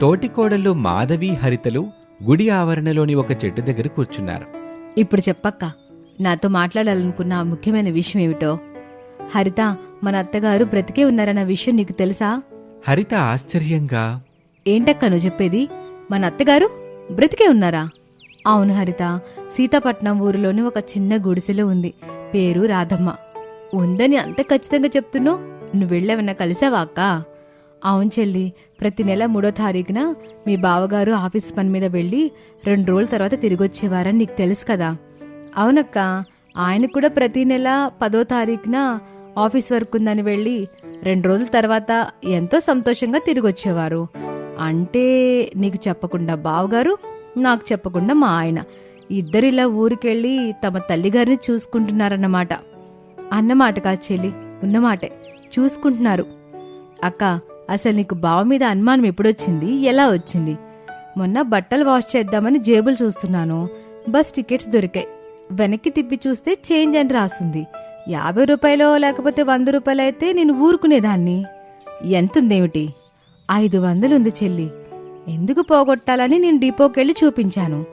తోటికోడళ్ళు మాధవి హరితలు గుడి ఆవరణలోని ఒక చెట్టు దగ్గర కూర్చున్నారు. ఇప్పుడు చెప్పక్క నాతో మాట్లాడాలనుకున్న ముఖ్యమైన విషయం ఏమిటో? హరిత మన అత్తగారు బ్రతికే ఉన్నారన్న విషయం నీకు తెలుసా? హరిత ఆశ్చర్యంగా ఏంటక్క నువ్వు చెప్పేది? మన అత్తగారు బ్రతికే ఉన్నారా? అవును హరిత సీతాపట్నం ఊరిలోని ఒక చిన్న గుడిసెలో ఉంది. పేరు రాధమ్మ. ఉందని అంత ఖచ్చితంగా చెప్తున్నావు? నువ్వు వెళ్ళేవన్నా కలిసావా అక్క? అవును చెల్లి ప్రతి నెల మూడో తారీఖున మీ బావగారు ఆఫీస్ పని మీద వెళ్ళి రెండు రోజుల తర్వాత తిరిగి వచ్చేవారని నీకు తెలుసు కదా. అవునక్క ఆయన కూడా ప్రతి నెల పదో తారీఖున ఆఫీస్ వర్క్ ఉందని వెళ్ళి రెండు రోజుల తర్వాత ఎంతో సంతోషంగా తిరిగి వచ్చేవారు అంటే నీకు చెప్పకుండా బావగారు నాకు చెప్పకుండా మా ఆయన ఇద్దరు ఇలా ఊరికెళ్ళి తమ తల్లిగారిని చూసుకుంటున్నారన్నమాట. అన్నమాట కాదు చెల్లి ఉన్నమాటే. చూసుకుంటున్నారు. అక్క అసలు నీకు బావ మీద అనుమానం ఎప్పుడొచ్చింది? ఎలా వచ్చింది? మొన్న బట్టలు వాష్ చేద్దామని జేబులు చూస్తున్నాను. బస్ టికెట్స్ దొరికాయి. వెనక్కి తిప్పి చూస్తే చేంజ్ అని రాసింది. యాభై రూపాయలో లేకపోతే వంద రూపాయలు అయితే నేను ఊరుకునేదాన్ని. ఎంతుందేమిటి? ఐదు వందలుంది చెల్లి. ఎందుకు పోగొట్టాలని నేను డిపోకెళ్ళి చూపించాను.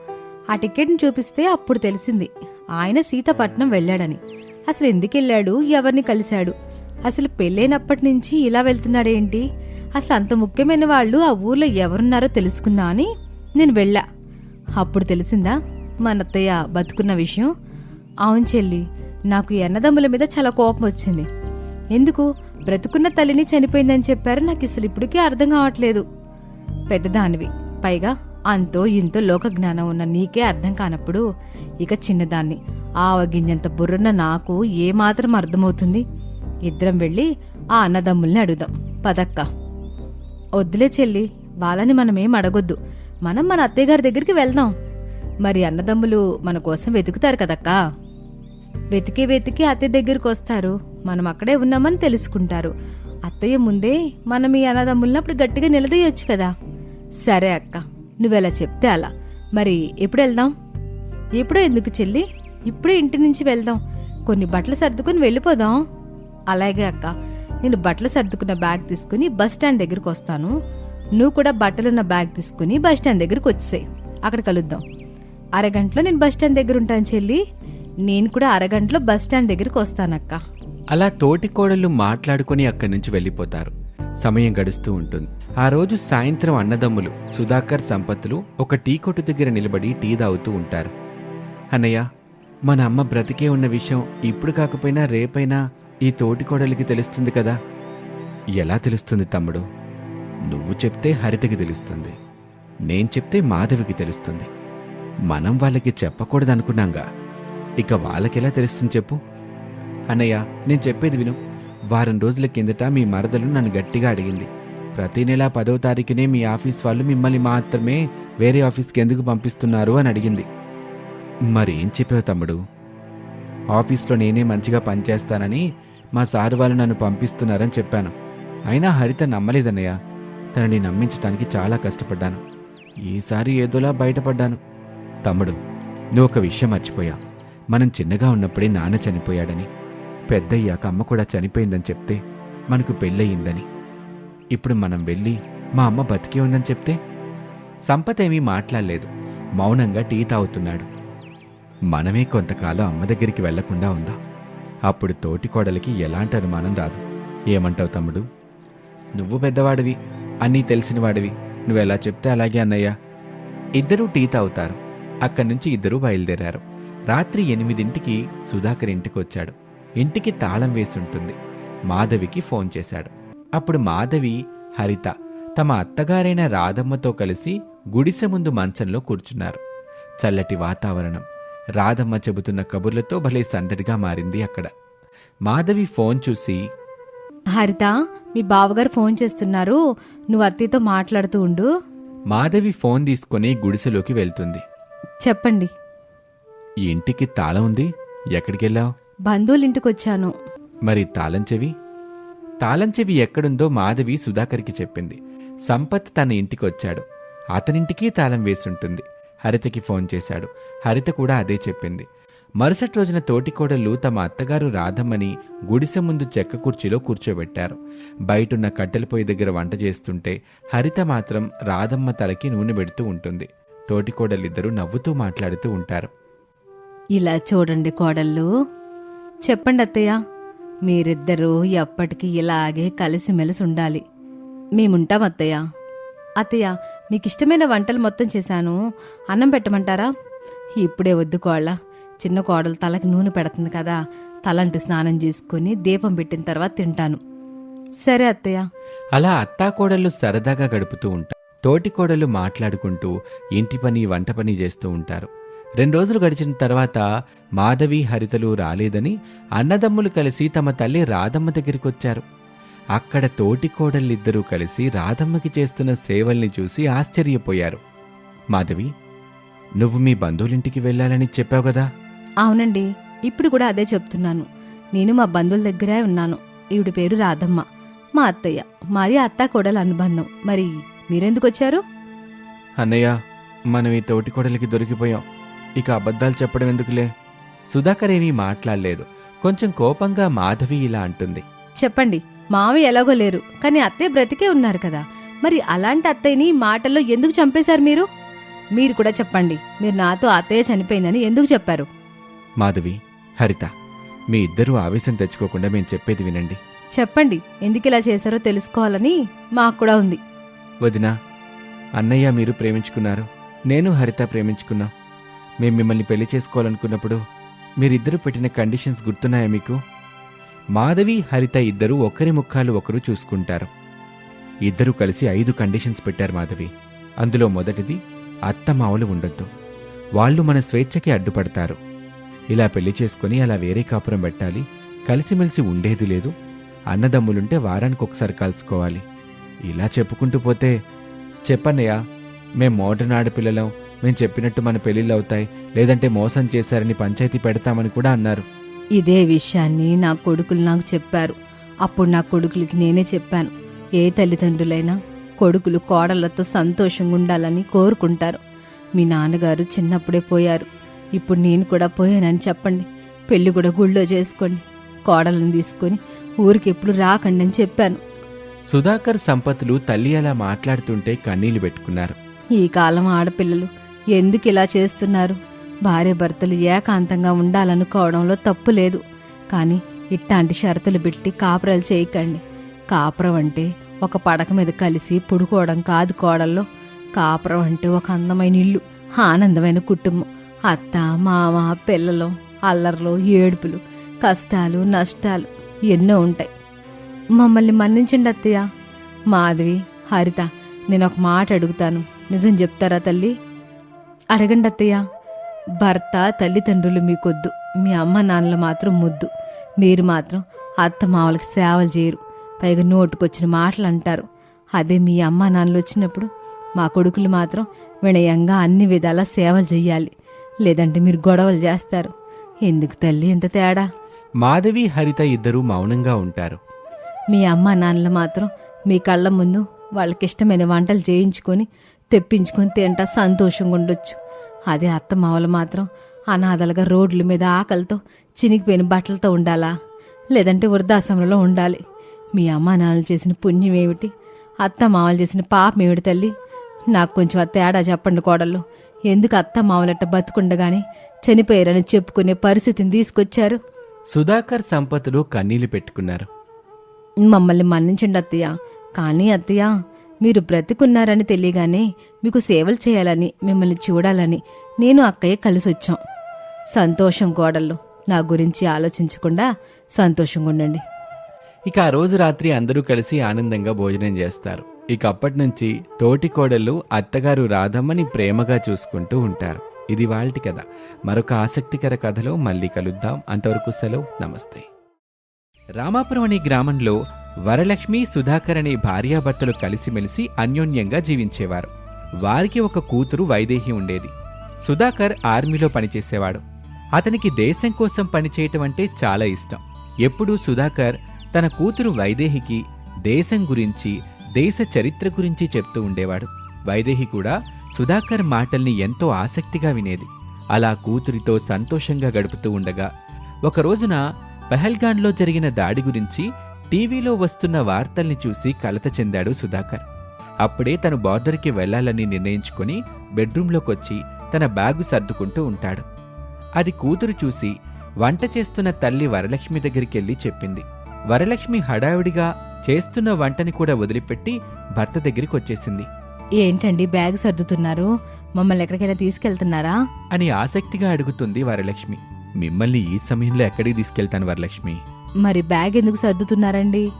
ఆ టికెట్ని చూపిస్తే అప్పుడు తెలిసింది. ఆయన సీతపట్నం వెళ్ళాడని. అసలు ఎందుకు వెళ్ళాడు ఎవరిని కలిశాడు? అసలు పెళ్ళైనప్పటి నుంచి ఇలా వెళ్తున్నాడేంటి? అసలు అంత ముఖ్యమైన వాళ్ళు ఆ ఊర్లో ఎవరున్నారో తెలుసుకుందా అని నేను వెళ్ళా. అప్పుడు తెలిసిందా? మా అత్తయ్య బతుకున్న విషయం? అవును చెల్లి నాకు ఎన్నదమ్ముల అన్నదమ్ముల మీద చాలా కోపం వచ్చింది. ఎందుకు? బ్రతుకున్న తల్లిని చనిపోయిందని చెప్పారు నాకు అసలు ఇప్పటికీ అర్థం కావట్లేదు. పెద్దదానివి. పైగా అంతో ఇంతో లోక జ్ఞానం ఉన్న నీకే అర్థం కానప్పుడు ఇక చిన్నదాన్ని ఆవగింజంత బుర్రున్న నాకు ఏమాత్రం అర్థమవుతుంది? ఇద్దరం వెళ్ళి ఆ అన్నదమ్ముల్ని అడుగుదాం. పదక్క. వద్దులే చెల్లి వాళ్ళని మనమేం అడగొద్దు. మనం మన అత్తయ్య గారి దగ్గరికి వెళ్దాం. మరి అన్నదమ్ములు మన కోసం వెతుకుతారు కదక్కా? వెతికి వెతికి అత్తయ్య దగ్గరికి వస్తారు. మనం అక్కడే ఉన్నామని తెలుసుకుంటారు. అత్తయ్య ముందే మనం ఈ అన్నదమ్ములను అప్పుడు గట్టిగా నిలదీయొచ్చు కదా. సరే అక్క నువ్వెలా చెప్తే అలా. మరి ఎప్పుడు వెళ్దాం? ఎప్పుడో ఎందుకు చెల్లి? ఇప్పుడే ఇంటి నుంచి వెళ్దాం. కొన్ని బట్టలు సర్దుకుని వెళ్ళిపోదాం. అలాగే అక్క. నేను బట్టలు సర్దుకున్న బ్యాగ్ తీసుకుని బస్ స్టాండ్ దగ్గరకు వస్తాను. నువ్వు కూడా బట్టలున్న బ్యాగ్ తీసుకుని బస్ స్టాండ్ దగ్గరకు వచ్చేసాయి. అక్కడ కలుద్దాం. అరగంటలో నేను బస్ స్టాండ్ దగ్గర ఉంటాను చెల్లి. నేను కూడా అరగంటలో బస్ స్టాండ్ దగ్గరకు వస్తానక్క. అలా తోటి కోడళ్ళు మాట్లాడుకుని అక్కడి నుంచి వెళ్ళిపోతారు. సమయం గడుస్తూ ఉంటుంది. ఆ రోజు సాయంత్రం అన్నదమ్ములు సుధాకర్ సంపత్తులు ఒక టీ కొట్టు దగ్గర నిలబడి టీ తాగుతూ ఉంటారు. అన్నయ్య మన అమ్మ బ్రతికే ఉన్న విషయం ఇప్పుడు కాకపోయినా రేపైనా ఈ తోటి కోడలికి తెలుస్తుంది కదా? ఎలా తెలుస్తుంది తమ్ముడు? నువ్వు చెప్తే హరితకి తెలుస్తుంది. నేను చెప్తే మాధవికి తెలుస్తుంది. మనం వాళ్ళకి చెప్పకూడదనుకున్నాంగా. ఇక వాళ్ళకెలా తెలుస్తుంది చెప్పు? అన్నయ్య నేను చెప్పేది విను. వారం రోజుల కిందట మీ మరదలు నన్ను గట్టిగా అడిగింది. ప్రతి నెల పదో తారీఖునే మీ ఆఫీస్ వాళ్ళు మిమ్మల్ని మాత్రమే వేరే ఆఫీస్కి ఎందుకు పంపిస్తున్నారు అని అడిగింది. మరేం చెప్పావు తమ్ముడు? ఆఫీస్లో నేనే మంచిగా పనిచేస్తానని మా సార్ వాళ్ళు నన్ను పంపిస్తున్నారని చెప్పాను. అయినా హరిత నమ్మలేదన్నయ్య. తనని నమ్మించటానికి చాలా కష్టపడ్డాను. ఈసారి ఏదోలా బయటపడ్డాను. తమ్ముడు నువ్వు ఒక విషయం మర్చిపోయా. మనం చిన్నగా ఉన్నప్పుడే నాన్న చనిపోయాడని. పెద్దయ్యాక అమ్మ కూడా చనిపోయిందని చెప్తే మనకు పెళ్ళయిందని. ఇప్పుడు మనం వెళ్ళి మా అమ్మ బతికే ఉందని చెప్తే? సంపత్ ఏమీ మాట్లాడలేదు. మౌనంగా టీ తాగుతున్నాడు. మనమే కొంతకాలం అమ్మ దగ్గరికి వెళ్ళకుండా ఉందా? అప్పుడు తోటి కోడలికి ఎలాంటి అనుమానం రాదు. ఏమంటావు తమ్ముడు? నువ్వు పెద్దవాడివి అన్నీ తెలిసినవాడివి. నువ్వెలా చెప్తే అలాగే అన్నయ్య. ఇద్దరూ టీ తాగుతారు. అక్కడి నుంచి ఇద్దరూ బయలుదేరారు. రాత్రి ఎనిమిదింటికి సుధాకర్ ఇంటికి వచ్చాడు ఇంటికి తాళం వేసి ఉంటుంది మాధవికి ఫోన్ చేశాడు. అప్పుడు మాధవి హరిత తమ అత్తగారైన రాధమ్మతో కలిసి గుడిసె ముందు మంచంలో కూర్చున్నారు. చల్లటి వాతావరణం. రాధమ్మ చెబుతున్న కబుర్లతో భలే సందడిగా మారింది అక్కడ. మాధవి ఫోన్ చూసి హరిత మీ బావగారు ఫోన్ చేస్తున్నారు. నువ్వు అత్తయ్యతో మాట్లాడుతూ ఉండు. మాధవి ఫోన్ తీసుకుని గుడిసెలోకి వెళ్తుంది. చెప్పండి. ఈ ఇంటికి తాళం ఉంది. ఎక్కడికెళ్ళావు? బంధువుల ఇంటికి వచ్చాను మరి తాళం చెవి? తాళం చెవి ఎక్కడుందో మాధవి సుధాకర్కి చెప్పింది. సంపత్ తన ఇంటికి వచ్చాడు అతనింటికి తాళం వేసుంటుంది. హరితకి ఫోన్ చేశాడు. హరిత కూడా అదే చెప్పింది. మరుసటి రోజున తోటికోడళ్ళు తమ అత్తగారు రాధమ్మని గుడిసె ముందు చెక్క కుర్చీలో కూర్చోబెట్టారు. బయటున్న కట్టెల పొయ్యి దగ్గర వంట చేస్తుంటే హరిత మాత్రం రాధమ్మ తలకి నూనె పెడుతూ ఉంటుంది. తోటికోడలిద్దరూ నవ్వుతూ మాట్లాడుతూ ఉంటారు. ఇలా చూడండి కోడళ్ళు. చెప్పండి అత్తయ్య మీరిద్దరూ ఎప్పటికీ ఇలాగే కలిసిమెలిసి ఉండాలి. మేముంటాం అత్తయ్య. అత్తయ్య మీకు ఇష్టమైన వంటలు మొత్తం చేశాను. అన్నం పెట్టమంటారా? ఇప్పుడే వద్దు కోళ్ళ. చిన్న కోడలు తలకి నూనె పెడుతుంది కదా. తలంటి స్నానం చేసుకుని దీపం పెట్టిన తర్వాత తింటాను. సరే అత్తయ్య. అలా అత్తాకోడళ్ళు సరదాగా గడుపుతూ ఉంటారు. కోడలు మాట్లాడుకుంటూ ఇంటి పని వంట పని చేస్తూ ఉంటారు. రెండు రోజులు గడిచిన తర్వాత మాధవి హరితలు రాలేదని అన్నదమ్ములు కలిసి తమ తల్లి రాధమ్మ దగ్గరికి వచ్చారు అక్కడ తోటికోడళ్ళిద్దరూ కలిసి రాధమ్మకి చేస్తున్న సేవల్ని చూసి ఆశ్చర్యపోయారు. మాధవి నువ్వు మీ బంధువులింటికి వెళ్ళాలని చెప్పావు కదా? అవునండి ఇప్పుడు కూడా అదే చెప్తున్నాను. నేను మా బంధువుల దగ్గరే ఉన్నాను. ఈవిడ పేరు రాధమ్మ. మా అత్తయ్య మరి అత్త కోడల అనుబంధం. మరి మీరెందుకు వచ్చారు? అన్నయ్య మనం ఈ తోటికోడలికి దొరికిపోయాం. ఇక అబద్ధాలు చెప్పడం ఎందుకులే? సుధాకర్ ఏమీ మాట్లాడలేదు. కొంచెం కోపంగా మాధవి ఇలా అంటుంది. చెప్పండి. మావి ఎలాగో లేరు కానీ అత్తయ్య బ్రతికే ఉన్నారు కదా. మరి అలాంటి అత్తయ్యని మాటల్లో ఎందుకు చంపేశారు మీరు? మీరు కూడా చెప్పండి మీరు నాతో అత్తయ్య చనిపోయిందని ఎందుకు చెప్పారు? మాధవి హరిత మీ ఇద్దరూ ఆవేశం తెచ్చుకోకుండా మేము చెప్పేది వినండి. చెప్పండి ఎందుకు ఇలా చేశారో తెలుసుకోవాలని మాకు కూడా ఉంది. వదినా అన్నయ్య మీరు ప్రేమించుకున్నారు నేను హరిత ప్రేమించుకున్నాం. మేము మిమ్మల్ని పెళ్ళి చేసుకోవాలనుకున్నప్పుడు మీరిద్దరూ పెట్టిన కండిషన్స్ గుర్తున్నాయా మీకు? మాధవి హరిత ఇద్దరూ ఒకరి ముఖాలు ఒకరు చూసుకుంటారు. ఇద్దరూ కలిసి ఐదు కండిషన్స్ పెట్టారు మాధవి. అందులో మొదటిది అత్తమావులు ఉండొద్దు. వాళ్ళు మన స్వేచ్ఛకి అడ్డుపడతారు. ఇలా పెళ్ళి చేసుకుని అలా వేరే కాపురం పెట్టాలి. కలిసిమెలిసి ఉండేది లేదు. అన్నదమ్ములుంటే వారానికి ఒకసారి కలుసుకోవాలి. ఇలా చెప్పుకుంటూ పోతే చెప్పన్నయ్యా మేం మోడర్న్ ఆడపిల్లలం. మేం చెప్పినట్టు మన పెళ్ళిళ్ళు అవుతాయి లేదంటే మోసం చేశారని పంచాయతీ పెడతామని కూడా అన్నారు. ఇదే విషయాన్ని నా కొడుకులు నాకు చెప్పారు. అప్పుడు నా కొడుకులకి నేనే చెప్పాను. ఏ తల్లిదండ్రులైనా కొడుకులు కోడళ్ళతో సంతోషంగా ఉండాలని కోరుకుంటారు. మీ నాన్నగారు చిన్నప్పుడే పోయారు. ఇప్పుడు నేను కూడా పోయానని చెప్పండి. పెళ్ళి కూడా గుళ్ళో చేసుకోండి. కోడలను తీసుకొని ఊరికి ఎప్పుడు రాకండి అని చెప్పాను. సుధాకర్ సంపత్తులు తల్లి అలా మాట్లాడుతుంటే కన్నీళ్ళు పెట్టుకున్నారు. ఈ కాలం ఆడపిల్లలు ఎందుకు ఇలా చేస్తున్నారు? భార్య భర్తలు ఏకాంతంగా ఉండాలనుకోవడంలో తప్పు లేదు. కానీ ఇట్లాంటి షరతులు పెట్టి కాపురాలు చేయకండి. కాపురం అంటే ఒక పడక మీద కలిసి పుడుకోవడం కాదు కోడల్లో. కాపురం అంటే ఒక అందమైన ఇల్లు ఆనందమైన కుటుంబం. అత్త మామ పిల్లలు అల్లర్లు ఏడుపులు కష్టాలు నష్టాలు ఎన్నో ఉంటాయి. మమ్మల్ని మన్నించండి అత్తయ్య. మాధవి హరిత నేను ఒక మాట అడుగుతాను. నిజం చెప్తారా తల్లి? అడగండి అత్తయ్య. భర్త తల్లిదండ్రులు మీకొద్దు. మీ అమ్మ నాన్నలు మాత్రం ముద్దు. మీరు మాత్రం అత్త మావలకి సేవలు చేయరు. పైగా నోటుకొచ్చిన మాటలు అంటారు అదే మీ అమ్మ నాన్నలు వచ్చినప్పుడు మా కొడుకులు మాత్రం వినయంగా అన్ని విధాల సేవలు చెయ్యాలి. లేదంటే మీరు గొడవలు చేస్తారు. ఎందుకు తల్లి ఇంత తేడా? మాధవి హరిత ఇద్దరూ మౌనంగా ఉంటారు. మీ అమ్మ నాన్నలు మాత్రం మీ కళ్ళ ముందు వాళ్ళకి ఇష్టమైన వంటలు చేయించుకొని తెప్పించుకొని తింటా సంతోషంగా ఉండొచ్చు అదే అత్త మావలు మాత్రం అనాథలుగా రోడ్ల మీద ఆకలితో చినిగిపోయిన బట్టలతో ఉండాలా? లేదంటే వృద్ధాశ్రమంలో ఉండాలి. మీ అమ్మ నాన్నలు చేసిన పుణ్యం ఏమిటి? అత్త మావలు చేసిన పాపం ఏమిటి తల్లి? నాకు కొంచెం ఆ తేడా చెప్పండి కోడళ్ళు. ఎందుకు అత్త మావలట్ట బతుకుండగానే చనిపోయారని చెప్పుకునే పరిస్థితిని తీసుకొచ్చారు? సుధాకర్ సంపత్తులు కన్నీళ్ళు పెట్టుకున్నారు. మమ్మల్ని మన్నించండి అత్తయ్య. కానీ అత్తయ్య మీరు బ్రతికున్నారని తెలియగానే మీకు సేవలు చేయాలని మిమ్మల్ని చూడాలని నేను అక్కయ్య కలిసి వచ్చాం సంతోషం గోడల్లో. నా గురించి ఆలోచించకుండా సంతోషంగా ఉండండి. ఇక ఆ రోజు రాత్రి అందరూ కలిసి ఆనందంగా భోజనం చేస్తారు. ఇక అప్పటి నుంచి తోటి కోడళ్ళు అత్తగారు రాధమ్మని ప్రేమగా చూసుకుంటూ ఉంటారు. ఇది వాళ్ళటి కథ. మరొక ఆసక్తికర కథలో మళ్ళీ కలుద్దాం. అంతవరకు సెలవు. నమస్తే. రామాపురం అనే గ్రామంలో వరలక్ష్మి సుధాకర్ అనే భార్యాభర్తలు కలిసిమెలిసి అన్యోన్యంగా జీవించేవారు. వారికి ఒక కూతురు వైదేహి ఉండేది. సుధాకర్ ఆర్మీలో పనిచేసేవాడు. అతనికి దేశం కోసం పనిచేయటం అంటే చాలా ఇష్టం. ఎప్పుడూ సుధాకర్ తన కూతురు వైదేహికి దేశం గురించి దేశ చరిత్ర గురించి చెప్తూ ఉండేవాడు. వైదేహి కూడా సుధాకర్ మాటల్ని ఎంతో ఆసక్తిగా వినేది. అలా కూతురితో సంతోషంగా గడుపుతూ ఉండగా ఒక రోజున పహల్గాన్లో జరిగిన దాడి గురించి టీవీలో వస్తున్న వార్తల్ని చూసి కలత చెందాడు సుధాకర్. అప్పుడే తను బార్డర్కి వెళ్ళాలని నిర్ణయించుకొని బెడ్రూంలోకొచ్చి తన బ్యాగు సర్దుకుంటూ ఉంటాడు. అది కూతురు చూసి వంట చేస్తున్న తల్లి వరలక్ష్మి దగ్గరికెళ్ళి చెప్పింది. వరలక్ష్మి హడావిడిగా చేస్తున్న వంటని కూడా వదిలిపెట్టి భర్త దగ్గరికి వచ్చేసింది ఏంటండి బ్యాగ్ సర్దుతున్నారు? మమ్మల్ని ఎక్కడికైనా తీసుకెళ్తున్నారా? అని ఆసక్తిగా అడుగుతుంది వరలక్ష్మి. మిమ్మల్ని ఈ సమయంలో ఎక్కడికి తీసుకెళ్తాను వరలక్ష్మి? మరి బ్యాగ్ ఎందుకు సర్దుతున్నారండి?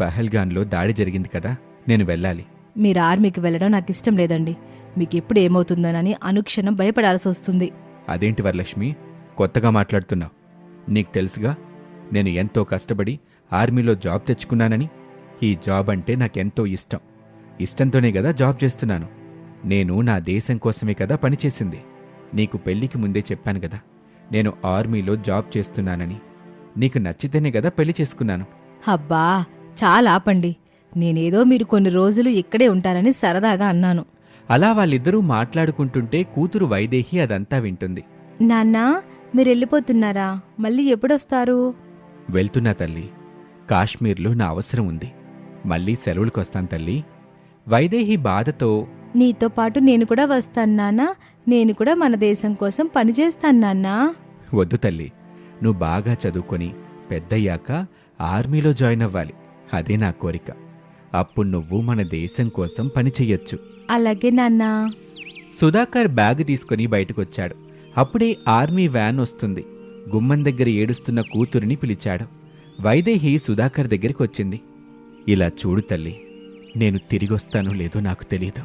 పహల్గాన్లో దాడి జరిగింది కదా నేను వెళ్ళాలి. మీరు ఆర్మీకి వెళ్ళడం నాకు ఇష్టం లేదండి. మీకు ఎప్పుడు ఏమవుతుందోనని అనుక్షణం భయపడాల్సి వస్తుంది. అదేంటి వరలక్ష్మి? కొత్తగా మాట్లాడుతున్నావు. నీకు తెలుసుగా నేను ఎంతో కష్టపడి ఆర్మీలో జాబ్ తెచ్చుకున్నానని. ఈ జాబ్ అంటే నాకెంతో ఇష్టం. ఇష్టంతోనే కదా జాబ్ చేస్తున్నాను. నేను నా దేశం కోసమే కదా పనిచేసింది. నీకు పెళ్ళికి ముందే చెప్పాను కదా నేను ఆర్మీలో జాబ్ చేస్తున్నానని. నీకు నచ్చితేనే కదా పెళ్ళి చేసుకున్నాను. అబ్బా చాలా ఆపండి. నేనేదో మీరు కొన్ని రోజులు ఇక్కడే ఉంటారని సరదాగా అన్నాను. అలా వాళ్ళిద్దరూ మాట్లాడుకుంటుంటే కూతురు వైదేహి అదంతా వింటుంది. నాన్నా మీరు వెళ్ళిపోతున్నారా మళ్ళీ ఎప్పుడొస్తారు? వెళ్తున్నా తల్లి. కాశ్మీర్లో నా అవసరం ఉంది. మళ్ళీ సెలవులకు వస్తాను తల్లి. వైదేహి బాధతో నీతో పాటు నేను కూడా వస్తాను నాన్నా. నేను కూడా మన దేశం కోసం పనిచేస్తాను నాన్నా. వద్దు తల్లి. నువ్వు బాగా చదువుకొని పెద్దయ్యాక ఆర్మీలో జాయిన్ అవ్వాలి. అదే నా కోరిక. అప్పుడు నువ్వు మన దేశం కోసం పని చెయ్యొచ్చు. అలాగే నాన్నా. సుధాకర్ బ్యాగ్ తీసుకుని బయటకొచ్చాడు. అప్పుడే ఆర్మీ వ్యాన్ వస్తుంది. గుమ్మం దగ్గర ఏడుస్తున్న కూతురిని పిలిచాడు. వైదేహి సుధాకర్ దగ్గరికి వచ్చింది ఇలా చూడు తల్లి నేను తిరిగొస్తానో లేదో నాకు తెలియదు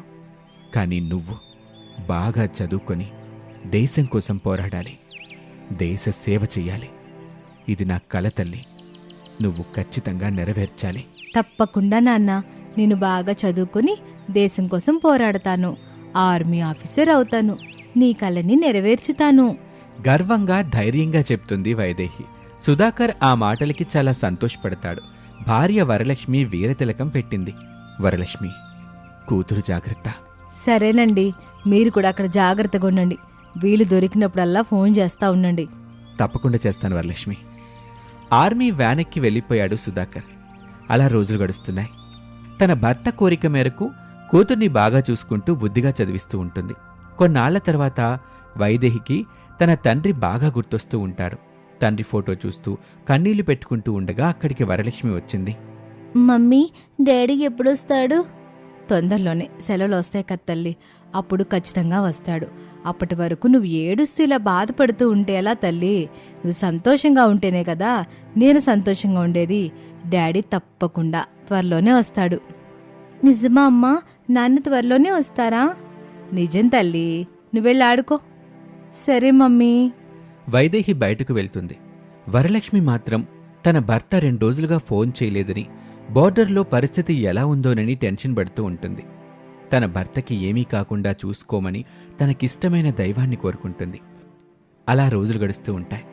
కానీ నువ్వు బాగా చదువుకొని దేశం కోసం పోరాడాలి. దేశ సేవ చెయ్యాలి. ఇది నా కల తల్లి. నువ్వు ఖచ్చితంగా నెరవేర్చాలి. తప్పకుండా నాన్న. నేను బాగా చదువుకుని దేశం కోసం పోరాడతాను. ఆర్మీ ఆఫీసర్ అవుతాను. నీ కలని నెరవేర్చుతాను. గర్వంగా ధైర్యంగా చెప్తుంది వైదేహి. సుధాకర్ ఆ మాటలకి చాలా సంతోషపడతాడు. భార్య వరలక్ష్మి వీరతిలకం పెట్టింది. వరలక్ష్మి కూతురు జాగ్రత్త. సరేనండి. మీరు కూడా అక్కడ జాగ్రత్తగా ఉండండి. వీలు దొరికినప్పుడల్లా ఫోన్ చేస్తా ఉండండి. తప్పకుండా చేస్తాను వరలక్ష్మి. ఆర్మీ వ్యానెక్కి వెళ్ళిపోయాడు సుధాకర్. అలా రోజులు గడుస్తున్నాయి. తన భర్త కోరిక మేరకు కూతుర్ని బాగా చూసుకుంటూ బుద్ధిగా చదివిస్తూ ఉంటుంది. కొన్నాళ్ళ తర్వాత వైదేహికి తన తండ్రి బాగా గుర్తొస్తూ ఉంటాడు. తండ్రి ఫోటో చూస్తూ కన్నీళ్ళు పెట్టుకుంటూ ఉండగా అక్కడికి వరలక్ష్మి వచ్చింది. మమ్మీ డాడీ ఎప్పుడొస్తాడు? తొందరలోనే సెలవులు వస్తాయి కదా తల్లి. అప్పుడు ఖచ్చితంగా వస్తాడు. అప్పటి వరకు నువ్వు ఏడుస్తూ ఇలా బాధపడుతూ ఉంటే ఎలా తల్లి? నువ్వు సంతోషంగా ఉంటేనే కదా? నేను సంతోషంగా ఉండేది. డాడీ తప్పకుండా త్వరలోనే వస్తాడు. నిజమా అమ్మా? నాన్న త్వరలోనే వస్తారా? నిజం తల్లి. నువ్వెళ్ళి ఆడుకో. సరే మమ్మీ. వైదేహి బయటకు వెళ్తుంది. వరలక్ష్మి మాత్రం తన భర్త రెండు రోజులుగా ఫోన్ చేయలేదని బోర్డర్లో పరిస్థితి ఎలా ఉందోనని టెన్షన్ పడుతూ ఉంటుంది. తన భర్తకి ఏమీ కాకుండా చూసుకోమని తనకిష్టమైన దైవాన్ని కోరుకుంటుంది. అలా రోజులు గడుస్తూ ఉంటాయి.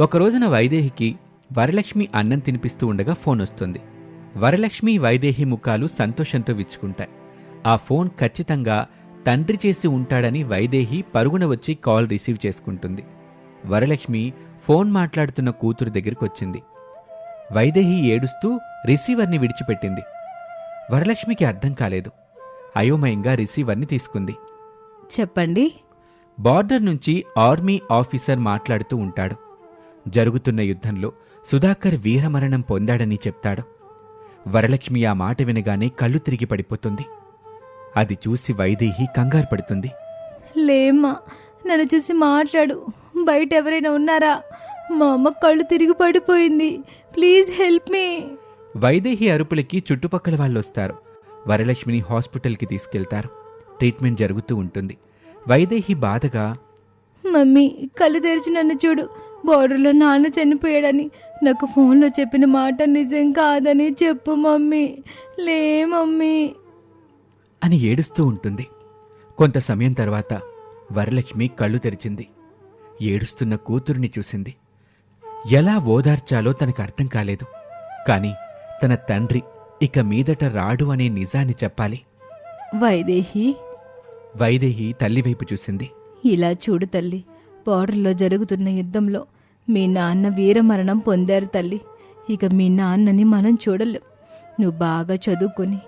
ఒక రోజున వైదేహికి వరలక్ష్మి అన్నం తినిపిస్తూ ఉండగా ఫోన్ వస్తుంది. వరలక్ష్మి వైదేహి ముఖాలు సంతోషంతో విచ్చుకుంటాయి. ఆ ఫోన్ ఖచ్చితంగా తండ్రి చేసి ఉంటాడని వైదేహి పరుగున వచ్చి కాల్ రిసీవ్ చేసుకుంటుంది. వరలక్ష్మి ఫోన్ మాట్లాడుతున్న కూతురు దగ్గరికి వచ్చింది. వైదేహి ఏడుస్తూ రిసీవర్ని విడిచిపెట్టింది. వరలక్ష్మికి అర్థం కాలేదు. అయోమయంగా రిసీవర్ని తీసుకుంది. చెప్పండి. బార్డర్ నుంచి ఆర్మీ ఆఫీసర్ మాట్లాడుతూ ఉంటాడు. జరుగుతున్న యుద్ధంలో సుధాకర్ వీరమరణం పొందాడని చెప్తాడు. వరలక్ష్మి ఆ మాట వినగానే కళ్ళు తిరిగి పడిపోతుంది. అది చూసి వైదేహి కంగారు పడుతుంది. లేమ్మా నన్ను చూసి మాట్లాడు. బయట ఎవరైనా ఉన్నారా? మా అమ్మ కళ్ళు తిరిగి పడిపోయింది. Please help me. వైదేహి అరుపులకి చుట్టుపక్కల వాళ్ళు వస్తారు వరలక్ష్మిని హాస్పిటల్కి తీసుకెళ్తారు. ట్రీట్మెంట్ జరుగుతూ ఉంటుంది. వైదేహి బాధగా మమ్మీ కళ్ళు తెరిచి నన్ను చూడు. బోర్డర్లో నాన్న చనిపోయాడని. నాకు ఫోన్లో చెప్పిన మాట నిజం కాదని చెప్పు మమ్మీ. లే మమ్మీ. అని ఏడుస్తూ ఉంటుంది. కొంత సమయం తర్వాత వరలక్ష్మి కళ్ళు తెరిచింది. ఏడుస్తున్న కూతురిని చూసింది. ఎలా ఓదార్చాలో తనకు అర్థం కాలేదు. కాని తన తండ్రి ఇక మీదట రాడు అనే నిజాన్ని చెప్పాలి. వైదేహి. వైదేహి తల్లివైపు చూసింది. ఇలా చూడు తల్లి బార్డర్లో జరుగుతున్న యుద్ధంలో మీ నాన్న వీరమరణం పొందారు తల్లి. ఇక మీ నాన్నని మనం చూడలేం. నువ్వు బాగా చదువుకొని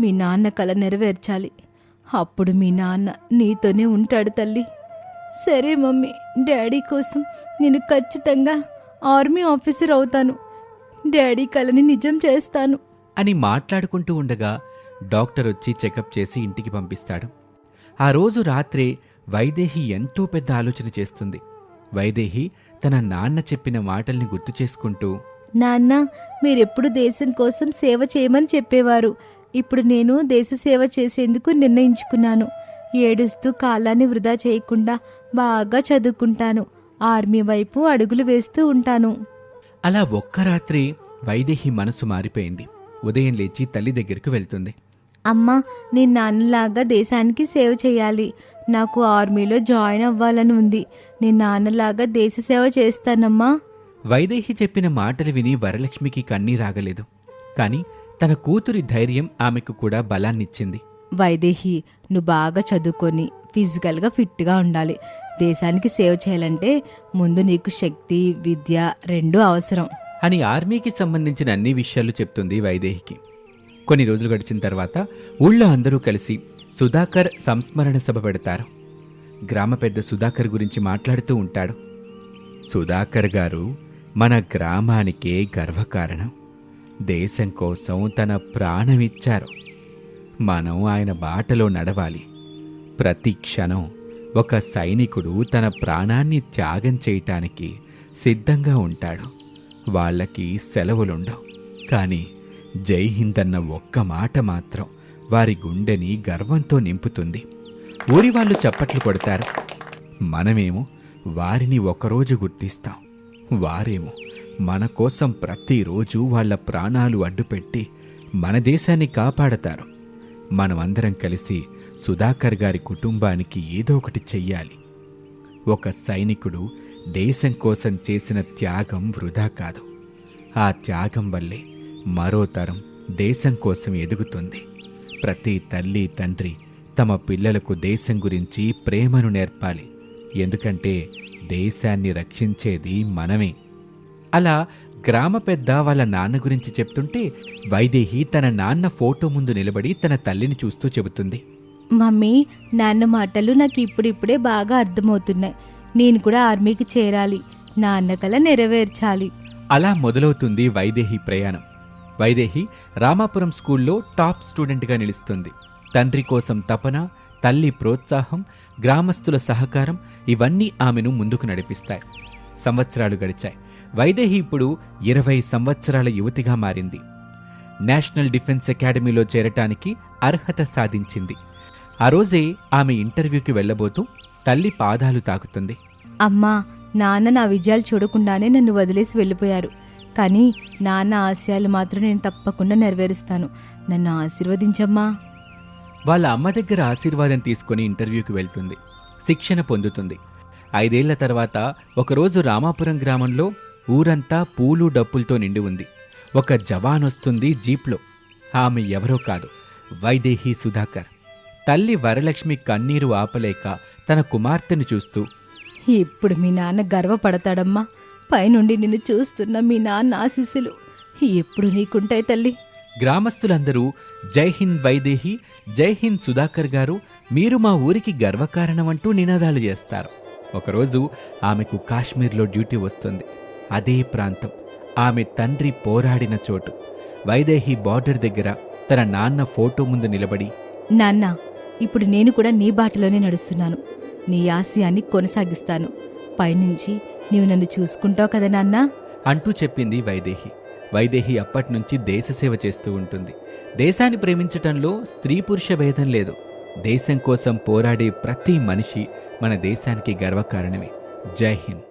మీ నాన్న కల నెరవేర్చాలి. అప్పుడు మీ నాన్న నీతోనే ఉంటాడు తల్లి. సరే మమ్మీ డాడీ కోసం నేను ఖచ్చితంగా ఆర్మీ ఆఫీసర్ అవుతాను. డాడీ కలని నిజం చేస్తాను. అని మాట్లాడుకుంటూ ఉండగా డాక్టర్ వచ్చి చెకప్ చేసి ఇంటికి పంపిస్తాడు. ఆ రోజు రాత్రే వైదేహి ఎంతో పెద్ద ఆలోచన చేస్తుంది. వైదేహి తన నాన్న చెప్పిన మాటల్ని గుర్తు చేసుకుంటూ నాన్న మీరెప్పుడు దేశం కోసం సేవ చేయమని చెప్పేవారు. ఇప్పుడు నేను దేశ సేవ చేసేందుకు నిర్ణయించుకున్నాను. ఏడుస్తూ కాలాన్ని వృధా చేయకుండా బాగా చదువుకుంటాను. ఆర్మీ వైపు అడుగులు వేస్తూ ఉంటాను. అలా ఒక్క రాత్రి వైదేహి మనసు మారిపోయింది. ఉదయం లేచి తల్లి దగ్గరికి వెళ్తుంది. అమ్మా నేను నాన్నలాగా దేశానికి సేవ చేయాలి. నాకు ఆర్మీలో జాయిన్ అవ్వాలని ఉంది. నేను నాన్నలాగా దేశ సేవ చేస్తానమ్మా. వైదేహి చెప్పిన మాటలు విని వరలక్ష్మికి కన్నీరాగలేదు కాని తన కూతురి ధైర్యం ఆమెకు కూడా బలాన్నిచ్చింది. వైదేహి నువ్వు బాగా చదువుకొని ఫిజికల్గా ఫిట్గా ఉండాలి. దేశానికి సేవ చేయాలంటే ముందు నీకు శక్తి విద్య రెండూ అవసరం. అని ఆర్మీకి సంబంధించిన అన్ని విషయాలు చెప్తుంది వైదేహికి. కొన్ని రోజులు గడిచిన తర్వాత ఊళ్ళో అందరూ కలిసి సుధాకర్ సంస్మరణ సభ పెడతారు. గ్రామ పెద్ద సుధాకర్ గురించి మాట్లాడుతూ ఉంటాడు. సుధాకర్ గారు మన గ్రామానికే గర్వకారణం. దేశం కోసం తన ప్రాణమిచ్చారు మనం ఆయన బాటలో నడవాలి. ప్రతి క్షణం ఒక సైనికుడు తన ప్రాణాన్ని త్యాగం చేయటానికి సిద్ధంగా ఉంటాడు. వాళ్ళకి సెలవులుండవు. కానీ జై హింద్ అన్న ఒక్క మాట మాత్రం వారి గుండెని గర్వంతో నింపుతుంది. ఊరి వాళ్ళు చప్పట్లు కొడతారు. మనమేమో వారిని ఒకరోజు గుర్తిస్తాం. వారేమో మన కోసం ప్రతిరోజు వాళ్ళ ప్రాణాలు అడ్డుపెట్టి మన దేశాన్ని కాపాడతారు. మనమందరం కలిసి సుధాకర్ గారి కుటుంబానికి ఏదో ఒకటి చెయ్యాలి. ఒక సైనికుడు దేశం కోసం చేసిన త్యాగం వృధా కాదు. ఆ త్యాగం వల్లే మరో తరం దేశం కోసం ఎదుగుతుంది. ప్రతి తల్లి తండ్రి తమ పిల్లలకు దేశం గురించి ప్రేమను నేర్పాలి. ఎందుకంటే దేశాన్ని రక్షించేది మనమే. అలా గ్రామ పెద్ద వాళ్ళ నాన్న గురించి చెప్తుంటే వైదేహి తన నాన్న ఫోటో ముందు నిలబడి తన తల్లిని చూస్తూ చెబుతుంది. మమ్మీ నాన్న మాటలు నాకు ఇప్పుడిప్పుడే బాగా అర్థమవుతున్నాయి. నేను కూడా ఆర్మీకి చేరాలి. నాన్న కల నెరవేర్చాలి. అలా మొదలవుతుంది వైదేహి ప్రయాణం. వైదేహి రామాపురం స్కూల్లో టాప్ స్టూడెంట్గా నిలుస్తుంది. తండ్రి కోసం తపన తల్లి ప్రోత్సాహం గ్రామస్తుల సహకారం ఇవన్నీ ఆమెను ముందుకు నడిపిస్తాయి. సంవత్సరాలు గడిచాయి. వైదేహి ఇప్పుడు ఇరవై సంవత్సరాల యువతిగా మారింది. నేషనల్ డిఫెన్స్ అకాడమీలో చేరటానికి అర్హత సాధించింది. ఆ రోజే ఆమె ఇంటర్వ్యూకి వెళ్ళబోతూ తల్లి పాదాలు తాకుతుంది. అమ్మా నాన్న నా విజయాలు చూడకుండానే నన్ను వదిలేసి వెళ్ళిపోయారు. కానీ నాన్న ఆశయాలు మాత్రం నేను తప్పకుండా నెరవేరుస్తాను. నన్ను ఆశీర్వదించమ్మా. వాళ్ళ అమ్మ దగ్గర ఆశీర్వాదం తీసుకుని ఇంటర్వ్యూకి వెళ్తుంది. శిక్షణ పొందుతుంది. ఐదేళ్ళ తర్వాత ఒకరోజు రామాపురం గ్రామంలో ఊరంతా పూలు డప్పులతో నిండి ఉంది. ఒక జవాన్ వస్తుంది జీప్లో. ఆమె ఎవరో కాదు. వైదేహి సుధాకర్. తల్లి వరలక్ష్మి కన్నీరు ఆపలేక తన కుమార్తెను చూస్తూ ఇప్పుడు మీ నాన్న గర్వపడతాడమ్మా. పైనుండి నిన్ను చూస్తున్న మీ నాన్న ఆశీస్సులు. ఎప్పుడు నీకుంటాయి తల్లి? గ్రామస్తులందరూ జై హింద్ వైదేహి జై హింద్ సుధాకర్ గారు మీరు మా ఊరికి గర్వకారణం అంటూ నినాదాలు చేస్తారు. ఒకరోజు ఆమెకు కాశ్మీర్లో డ్యూటీ వస్తుంది. అదే ప్రాంతం. ఆమె తండ్రి పోరాడిన చోటు. వైదేహి బార్డర్ దగ్గర తన నాన్న ఫోటో ముందు నిలబడి నాన్న ఇప్పుడు నేను కూడా నీ బాటలోనే నడుస్తున్నాను. నీ ఆశయాన్ని కొనసాగిస్తాను. పైనుంచి నీవు నన్ను చూసుకుంటావు కదా నాన్నా? అంటూ చెప్పింది వైదేహి. వైదేహి అప్పట్నుంచి దేశసేవ చేస్తూ ఉంటుంది. దేశాన్ని ప్రేమించటంలో స్త్రీ పురుష భేదం లేదు. దేశం కోసం పోరాడే ప్రతి మనిషి మన దేశానికి గర్వకారణమే. జై హింద్.